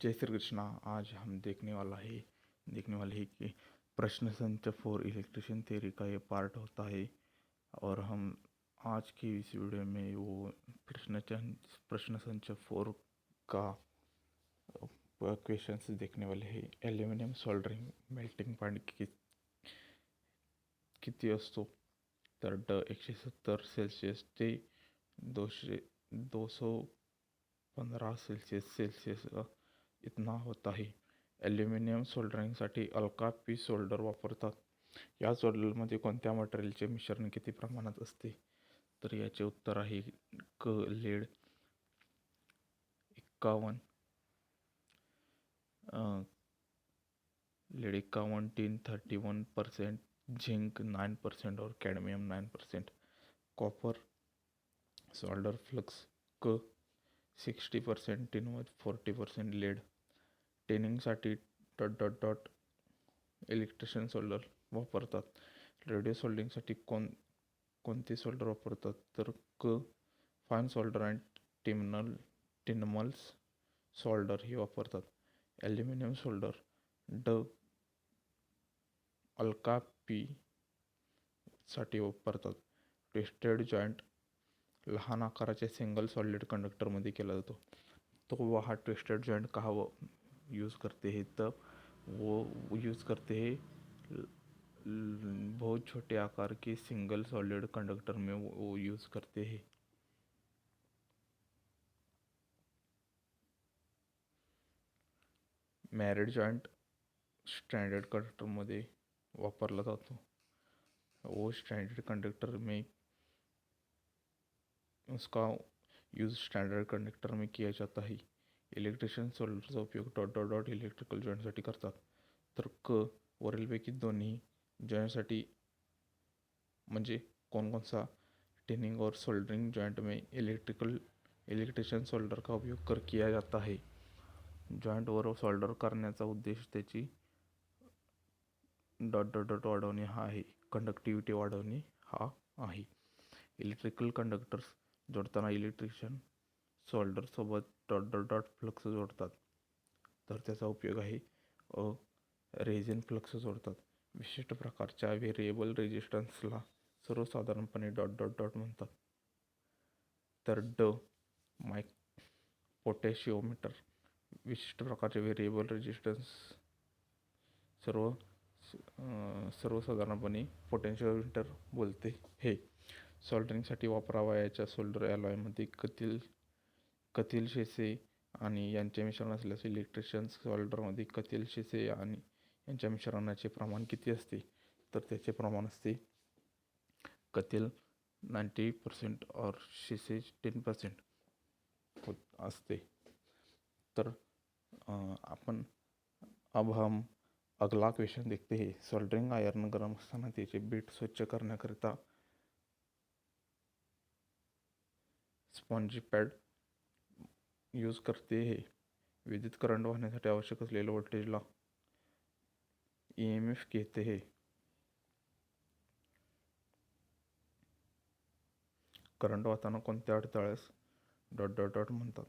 जय श्री कृष्णा। आज हम देखने वाला है, देखने वाले हैं कि प्रश्न संच फॉर इलेक्ट्रिशियन थ्योरी का ये पार्ट होता है और हम आज की इस वीडियो में वो प्रश्न प्रश्न संच फोर का क्वेश्चंस देखने वाले हैं। एल्यूमिनियम सोल्डरिंग मेल्टिंग पॉइंट कि किती असतो तर ड एकशे सत्तर सेल्सिअस ते दो सौ पंधरा सेल्सिअस सेल्सिअस इतना होत आहे ॲल्युमिनियम सोल्डरिंगसाठी अल्का पी सोल्डर वापरतात. या सोल्डरमध्ये कोणत्या मटेरियलचे मिश्रण किती प्रमाणात असते? तर याचे उत्तर आहे क लेड एक्कावन्न. लेड एक्कावन्न tin thirty one percent zinc nine percent और cadmium nine percent copper solder flux क सिक्स्टी पर्सेंट टिनवर forty percent lead टेनिंगसाठी dot dot dot electrician solder वापरतात. रेडिओ सोल्डिंगसाठी कोण कोणते सोल्डर वापरतात? तर क फायन सोल्डर अँड टिमनल टिनमल्स सोल्डर हे वापरतात. ॲल्युमिनियम सोल्डर ड अल्का पी साठी वापरतात. ट्विस्टेड जॉईंट लहान आकाराच्या सिंगल सॉलिड कंडक्टरमध्ये केला जातो. तो वह ट्विस्टेड जॉइंट कहाँ वो यूज़ करते हैं तब वो यूज़ करते हैं बहुत छोटे आकार के सिंगल सॉलिड कंडक्टर में वो- यूज़ करते हैं. मॅरिड जॉइंट स्टँडर्ड कंडक्टरमध्ये वापरला वो स्टँडर्ड कंडक्टर में उसका यूज़ स्टँडर्ड कंडक्टर में किया जाता है। इलेक्ट्रिशियन सोल्डरचा उपयोग डॉट डॉट डॉट इलेक्ट्रिकल जॉईंटसाठी करतात. तर क वरीलपैकी दोन्ही जॉईंटसाठी म्हणजे कोणकोणसा टेनिंग और सोल्डरिंग जॉइंट में इलेक्ट्रिकल इलेक्ट्रिशियन सोल्डर का उपयोग कर किया जाता है. जॉईंटवर सोल्डर करण्याचा उद्देश त्याची डॉट डॉट डॉट वाढवणे हा आहे. कंडक्टिव्हिटी वाढवणे हा आहे. इलेक्ट्रिकल कंडक्टर्स जोडताना इलेक्ट्रिशियन सोल्डरसोबत डॉट डॉट डॉट फ्लक्स जोडतात. तर त्याचा उपयोग आहे अ रेझिन फ्लक्स जोडतात. विशिष्ट प्रकारच्या व्हेरिएबल रेजिस्टन्सला सर्वसाधारणपणे डॉट डॉट डॉट म्हणतात. तर ड मायक पोटॅशिओमीटर विशिष्ट प्रकारचे व्हेरिएबल रेजिस्टन्स सर्व सर्वसाधारणपणे पोटेन्शिओमीटर बोलते हे. सोल्डरिंगसाठी वापरावयाच्या सोल्डर ॲलॉयमध्ये कथील कथील शेसे आणि यांचे मिश्रण असल्यास इलेक्ट्रिशियन सोल्डरमध्ये कथील शेसे आणि यांच्या मिश्रणाचे प्रमाण किती असते? तर त्याचे प्रमाण असते कथील नाईंटी पर्सेंट और शेसे टेन पर्सेंट होत असते. तर आपण अब हम अगला क्वेश्चन देखते हैं. सोल्डरिंग आयर्न गरम असताना त्याचे बीट स्वच्छ करण्याकरिता स्पॉन्जी पॅड यूज करते हे. विद्युत करंट वाहण्यासाठी आवश्यक असलेल्या व्होल्टेजला ई एम एफ घेते हे. करंट वाहताना कोणत्या अडथळ्यास डॉट डॉट डॉट म्हणतात?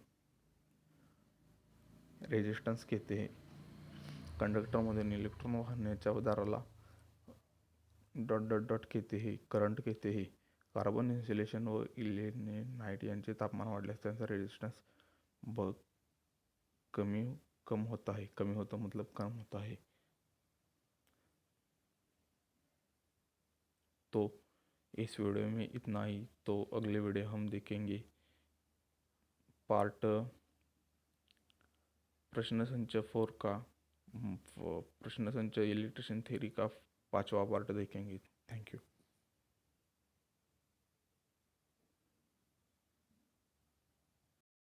रेजिस्टन्स घेते हे. कंडक्टरमधून इलेक्ट्रॉन वाहण्याच्या दाराला डॉट डॉट डॉट कहते हे. करंट घेते हे. कार्बन इन्सुलेशन व इलेनाइट यांचे तापमान वाढल्यास त्यांचा रेजिस्टन्स ब कमी कम होता है कमी होता मतलब कम होता है तो इस वीडियो में इतना ही. तो अगले वीडियो हम देखेंगे. पार्ट प्रश्न संच फोर का प्रश्न संच इलेक्ट्रिशियन थ्योरी का पांचवा पार्ट देखेंगे. Thank you